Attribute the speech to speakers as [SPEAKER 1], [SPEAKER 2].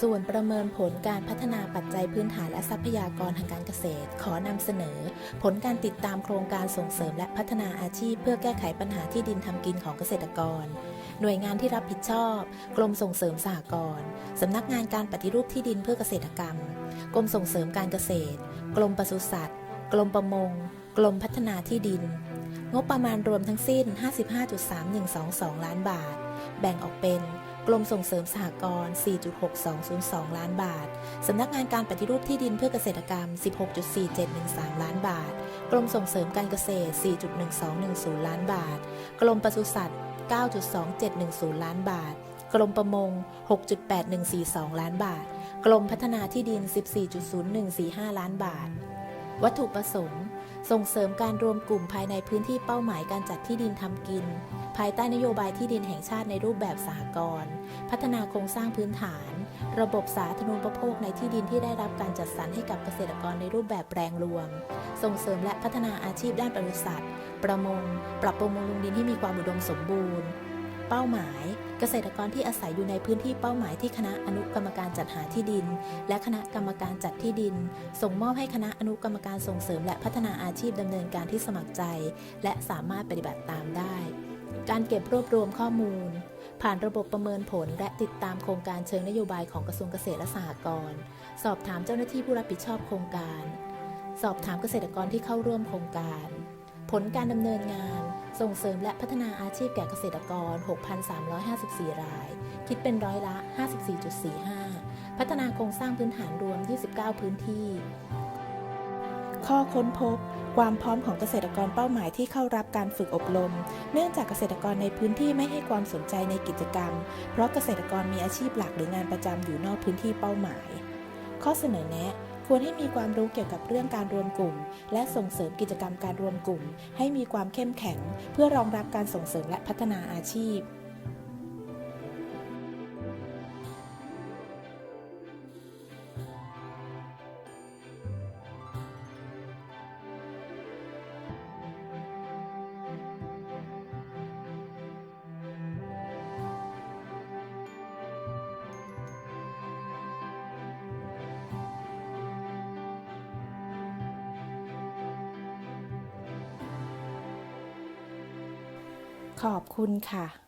[SPEAKER 1] ส่วนประเมินผลการพัฒนาปัจจัยพื้นฐานและทรัพยากรทางการเกษตร ขอนำเสนอ ผลการติดตามโครงการส่งเสริมและพัฒนาอาชีพ เพื่อแก้ไขปัญหาที่ดินทำกินของเกษตรกร หน่วยงานที่รับผิดชอบ กรมส่งเสริมสหกรณ์สำนักงานการปฏิรูปที่ดินเพื่อเกษตรกรรม กรมส่งเสริมการเกษตร กรมปศุสัตว์ กรมประมง กรมพัฒนาที่ดิน งบประมาณรวมทั้งสิ้น 55.3122 ล้านบาท แบ่งออกเป็น กรมส่งเสริมสหกรณ์ 4.6202 ล้านบาท สำนักงานการปฏิรูปที่ดินเพื่อเกษตรกรรม 16.4713 ล้านบาท กรมส่งเสริมการเกษตร 4.1210 ล้านบาท กรมปศุสัตว์ 9.2710 ล้านบาท กรมประมง 6.8142 ล้านบาท กรมพัฒนาที่ดิน 14.0145 ล้านบาท วัตถุประสงค์ ส่งเสริมการรวมกลุ่มภายในพื้นที่เป้าหมายการจัดที่ดินทำกิน ภายใต้นโยบายที่ดินแห่งชาติในรูปแบบสหกรณ์พัฒนาโครงสร้างพื้นฐาน ระบบสาธารณูปโภคในที่ดินที่ได้รับการจัดสรรให้กับเกษตรกรในรูปแบบแปลงรวม ส่งเสริมและพัฒนาอาชีพด้านปศุสัตว์ ประมง ปรับปรุงบำรุงดินที่มีความอุดมสมบูรณ์ เป้าหมาย เกษตรกรที่อาศัยอยู่ในพื้นที่เป้าหมายที่คณะอนุกรรมการจัดหาที่ดิน และคณะกรรมการจัดที่ดิน ส่งมอบให้คณะอนุกรรมการส่งเสริม และพัฒนาอาชีพดำเนินการที่สมัครใจ และสามารถปฏิบัติตามได้ การเก็บรวบรวมข้อมูล ผ่านระบบประเมินผล และติดตามโครงการเชิงนโยบายของกระทรวงเกษตรและสหกรณ์สอบถามเจ้าหน้าที่ผู้รับผิดชอบโครงการ สอบถามเกษตรกรที่เข้าร่วมโครงการ ผลการดำเนินงาน ส่งเสริมและพัฒนาอาชีพแก่เกษตรกร 6,354 ราย คิดเป็นร้อยละ 54.45 พัฒนาโครงสร้างพื้นฐานรวม 29 พื้นที่ ข้อค้นพบ ความพร้อมของเกษตรกรเป้าหมายที่เข้ารับการฝึกอบรม เนื่องจากเกษตรกรในพื้นที่ไม่ให้ความสนใจในกิจกรรม เพราะเกษตรกรมีอาชีพหลักหรืองานประจำอยู่นอกพื้นที่เป้าหมาย ข้อเสนอแนะ ควรให้มีความรู้เกี่ยวกับเรื่องการรวมกลุ่ม และส่งเสริมกิจกรรมการรวมกลุ่ม ให้มีความเข้มแข็ง เพื่อรองรับการส่งเสริมและพัฒนาอาชีพ ขอบคุณค่ะ